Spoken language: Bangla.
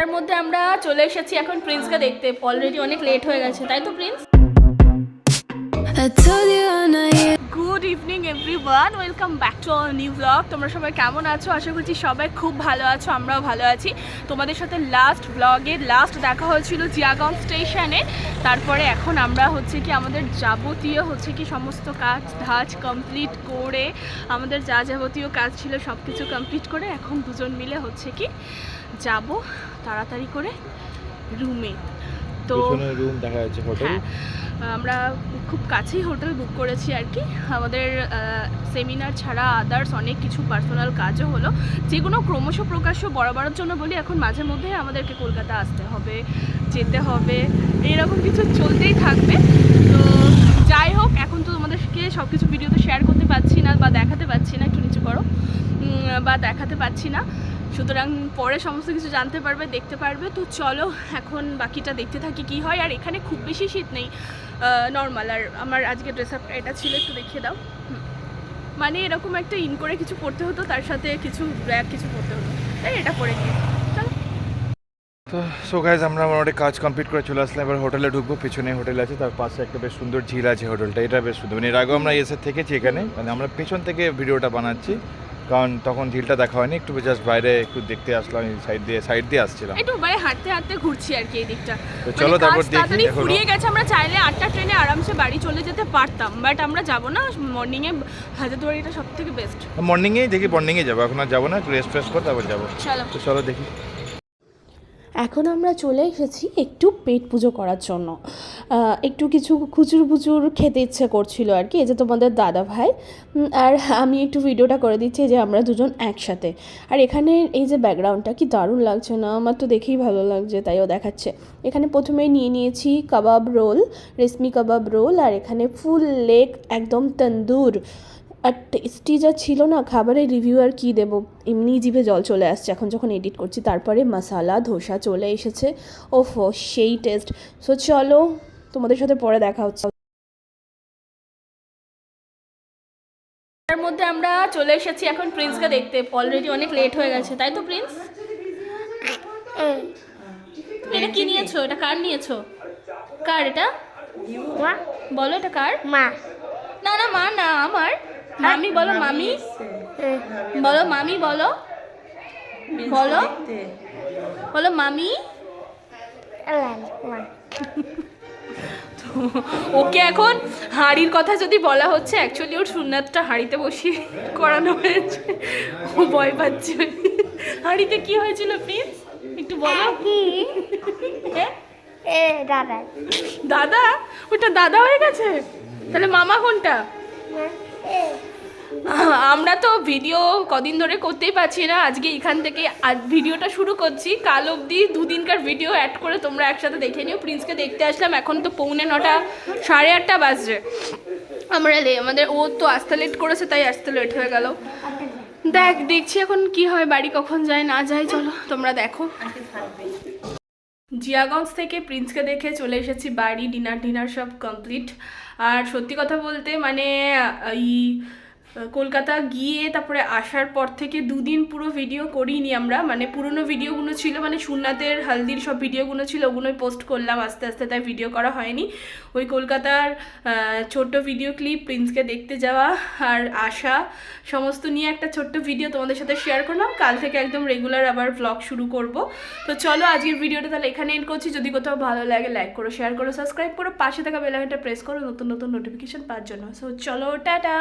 তার মধ্যে আমরা চলে এসেছি এখন প্রিন্সকে দেখতে। অলরেডি অনেক লেট হয়ে গেছে, তাই তো, prince? Good evening everyone welcome back to our new blog তোমরা সবাই কেমন আছো? আশা করছি সবাই খুব ভালো আছো, আমরাও ভালো আছি। তোমাদের সাথে লাস্ট ব্লগে লাস্ট দেখা হয়েছিল জিয়াগঞ্জ স্টেশনে তারপরে এখন আমরা হচ্ছে কি আমাদের যাবতীয় হচ্ছে কি সমস্ত কাজ ধাজ কমপ্লিট করে আমাদের যা যাবতীয় কাজ ছিল সব কিছু কমপ্লিট করে এখন দুজন মিলে হচ্ছে কি যাব তাড়াতাড়ি করে রুমে তো রুম দেখা যাচ্ছে হোটেল হ্যাঁ আমরা খুব কাছেই হোটেল বুক করেছি আর কি। আমাদের সেমিনার ছাড়া আদার্স অনেক কিছু পার্সোনাল কাজও হলো। যেগুলো ক্রমশ প্রকাশ্য বরাবরের জন্য বলি এখন মাঝে মধ্যে আমাদেরকে কলকাতা আসতে হবে যেতে হবে এরকম কিছু চলতেই থাকবে। তো যাই হোক এখন তো তোমাদেরকে সব কিছু ভিডিওতে শেয়ার করতে পারছি না বা দেখাতে পারছি না একটু নিচু করো। বা দেখাতে পারছি না। সুতরাং পরে সমস্ত কিছু জানতে পারবে, দেখতে পারবে। তো চলো, এখন বাকিটা দেখতে থাকি কি হয়। আর এখানে খুব বেশি শীত নেই নর্মাল আর আমার আজকে ড্রেস আপটা এটা ছিল, একটু দেখিয়ে দাও। মানে এরকম একটা ইন করে কিছু পড়তে হতো, তার সাথে কিছু ব্র্যাক কিছু পড়তে হতো। তাই এটা পরে নিয়ে। তো সো গাইজ আমরা মোটামুটি কাজ কমপ্লিট করে চলে আসলাম। এবার হোটেলে ঢুকবো, পিছনে হোটেল আছে, তার পাশে একটা বেশ সুন্দর ঝিল আছে হোটেলটা এটা বেশ সুন্দর। মানে এর আগেও আমরা এসে থেকেছি এখানে। মানে আমরা পেছন থেকে ভিডিওটা বানাচ্ছি। কারণ তখন ঝিলটা দেখা হয়নি একটু জাস্ট বাইরে একটু দেখতে আসলাম সাইড দিয়ে সাইড দিয়ে আসছিলাম। একটু বাইরে হাঁটতে হাঁটতে ঘুরছি আর কি এই দিকটা। তো চলো মানে তারপর দেখি। ফুরিয়ে গেছে আমরা চাইলে আটটা ট্রেনে আরামসে বাড়ি চলে যেতে পারতাম বাট আমরা যাব না মর্নিং এ হাজারদুয়ারিটা সব থেকে বেস্ট মর্নিংয়েই দেখি মর্নিং এ যাব এখন আর যাব না একটু রেস্ট ফ্রেস্ট করে তারপর যাব। চলো। তো চলো দেখি। এখন আমরা চলে এসেছি একটু পেট পুজো করার জন্য। একটু কিছু খুচুর পুচুর খেতে ইচ্ছে করছিল আর কি, এই যে তোমাদের দাদা ভাই। আর আমি একটু ভিডিওটা করে দিচ্ছি যে আমরা দুজন একসাথে। আর এখানে এই যে ব্যাকগ্রাউন্ডটা কি দারুণ লাগছে না, আমার তো দেখেই ভালো লাগছে তাইও দেখাচ্ছে। এখানে প্রথমে নিয়ে নিয়েছি কাবাব রোল, রেশমি কাবাব রোল, আর এখানে ফুল লেগ একদম তন্দুর। আর টেস্টি যা ছিল না খাবারের রিভিউ আর কী দেবো? এমনি জিভে জল চলে আসছে। এখন যখন এডিট করছি তারপরে মশালা ধোসা চলে এসেছে। ওফো সেই টেস্ট সো চলো তোমাদের সাথে পরে দেখা হচ্ছে। তার মধ্যে আমরা চলে এসেছি এখন প্রিন্সকে দেখতে। অলরেডি অনেক লেট হয়ে গেছে তাই তো প্রিন্স এটা কি নিয়েছো? এটা কার নিয়েছো? কার এটা? বলো এটা কার? মা। না না মা না আমার। মামি বলো মামি বলো মামি বলো। বলো। বলো মামি। ওকে এখন হাঁড়ির কথা যদি বলা হচ্ছে অ্যাকচুয়ালি ওর সুন্নাতটা হাঁড়িতে বসিয়ে করানো হয়েছে। ও ভয় পাচ্ছে। হাঁড়িতে কি হয়েছিল প্লিজ একটু বলো। হ্যাঁ? দাদা। দাদা? ওটা দাদা হয়ে গেছে? তাহলে মামা কোনটা? আমরা তো ভিডিও কদিন ধরে করতেই পারছি না। আজকে এখান থেকে ভিডিওটা শুরু করছি। কাল অবধি দুদিনকার ভিডিও অ্যাড করে তোমরা একসাথে দেখে নিও। প্রিন্সকে দেখতে আসলাম, এখন তো পৌনে নটা, সাড়ে আটটা বাজছে। আমরা লে আমাদের ও তো আসতে লেট করেছে, তাই আসতে লেট হয়ে গেল। দেখ, দেখছি এখন কি হয়, বাড়ি কখন যায়, না যায়, চলো, তোমরা দেখো। জিয়াগঞ্জ থেকে প্রিন্সকে দেখে চলে এসেছি, বাড়ি ডিনার ডিনার সব কমপ্লিট আর সত্যি কথা বলতে মানে এই কলকাতা গিয়ে তারপরে আসার পর থেকে দুদিন পুরো ভিডিও করিনি আমরা। মানে পুরনো ভিডিওগুলো ছিল মানে সুন্নাতের, হালদির সব ভিডিওগুলো ছিল, ওগুলোই পোস্ট করলাম আস্তে আস্তে, তাই ভিডিও করা হয়নি। ওই কলকাতার ছোট্ট ভিডিও ক্লিপ প্রিন্সকে দেখতে যাওয়া আর আসা, সমস্ত নিয়ে একটা ছোট্ট ভিডিও তোমাদের সাথে শেয়ার করলাম। কাল থেকে একদম রেগুলার আবার ব্লগ শুরু করব। তো চলো আজকের ভিডিওটা তাহলে এখানে এন্ড করছি। যদি কোথাও ভালো লাগে লাইক করো শেয়ার করো সাবস্ক্রাইব করো, পাশে থাকা বেলাঘাটা প্রেস করো, নতুন নতুন নোটিফিকেশান পাওয়ার জন্য। সো চলো, টাটা!